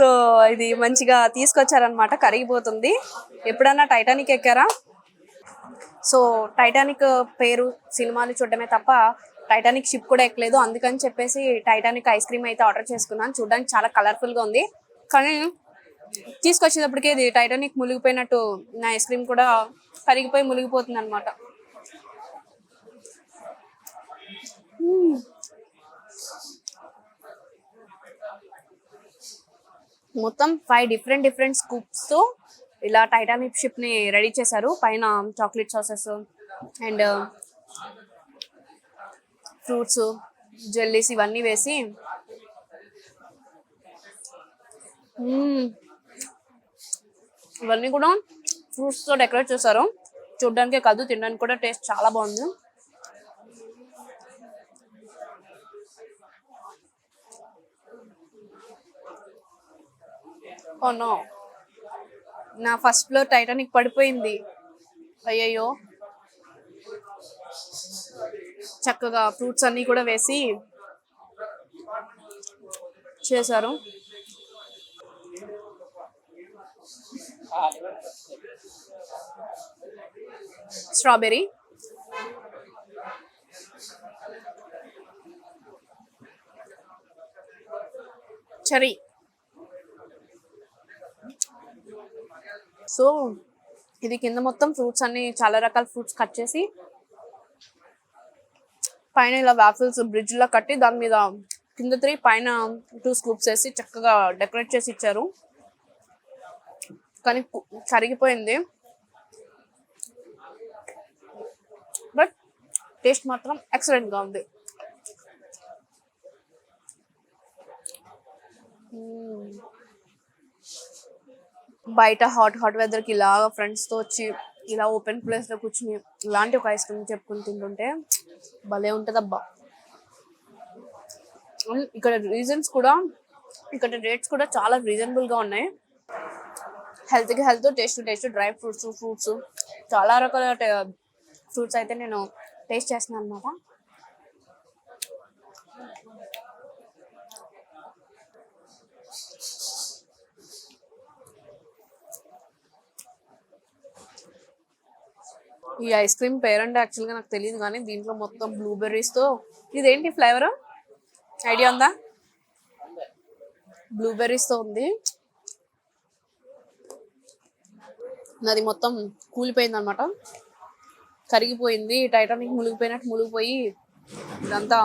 So ఇది మంచిగా తీసుకొచ్చారనమాట కరిగిపోతుంది. ఎప్పుడన్నా టైటానిక్ ఎక్కారా? సో టైటానిక్ పేరు సినిమాలు చూడడమే తప్ప టైటానిక్ షిప్ కూడా ఎక్కలేదు. అందుకని చెప్పేసి టైటానిక్ ఐస్ క్రీమ్ అయితే ఆర్డర్ చేసుకున్నాను. చూడడానికి చాలా కలర్ఫుల్గా ఉంది. కానీ తీసుకొచ్చేటప్పటికి ఇది టైటానిక్ మునిగిపోయినట్టు నా ఐస్ క్రీమ్ కూడా కరిగిపోయి మునిగిపోతుంది అనమాట మొత్తం ఫైవ్ డిఫరెంట్ డిఫరెంట్ స్కూప్స్తో ఇలా టైటానిక్ షిప్ని రెడీ చేశారు. పైన chocolate sauces and fruits jellies ఇవన్నీ వేసి. ఇవన్నీ కూడా ఫ్రూట్స్తో డెకరేట్ చేశారు. చూడడానికి కాదు తినడానికి కూడా టేస్ట్ చాలా బాగుంది. Oh no. నా ఫస్ట్ ఫ్లోర్ టైటానిక్ పడిపోయింది. అయ్యయ్యో. చక్కగా ఫ్రూట్స్ అన్ని కూడా వేసి చేశారు. స్ట్రాబెర్రీ. చెరీ సో ఇది కింద మొత్తం ఫ్రూట్స్ అన్ని చాలా రకాల ఫ్రూట్స్ కట్ చేసి పైన ఇలా వాఫిల్స్ బ్రిడ్జ్ లా కట్టి దాని మీద కింద త్రీ పైన టూ స్కూప్స్ వేసి చక్కగా డెకరేట్ చేసి ఇచ్చారు. కానీ సరిగిపోయింది కరిగిపోయింది. బట్ టేస్ట్ మాత్రం ఎక్సలెంట్గా ఉంది. Hmm. బయట హాట్ హాట్ వెదర్కి ఇలా ఫ్రెండ్స్తో వచ్చి ఇలా ఓపెన్ ప్లేస్లో కూర్చుని ఇలాంటి ఒక ఐస్ క్రీమ్ చెప్పుకుని తింటుంటే భలే ఉంటదబ్బా. ఇక్కడ రీజన్స్ కూడా ఇక్కడ రేట్స్ కూడా చాలా రీజనబుల్గా ఉన్నాయి. హెల్త్కి health taste taste dry fruits fruits చాలా రకాల ఫ్రూట్స్ అయితే నేను టేస్ట్ చేస్తున్నాను అనమాట ఈ ఐస్ క్రీమ్ పేరంటే యాక్చువల్గా నాకు తెలియదు కానీ దీంట్లో మొత్తం బ్లూబెర్రీస్తో ఇదేంటి ఫ్లేవర్ ఐడియా ఉందా? బ్లూబెర్రీస్తో ఉంది. నాది మొత్తం కూలిపోయింది అనమాట కరిగిపోయింది. టైటానిక్ మునిగిపోయినట్టు మునిగిపోయి ఇదంతా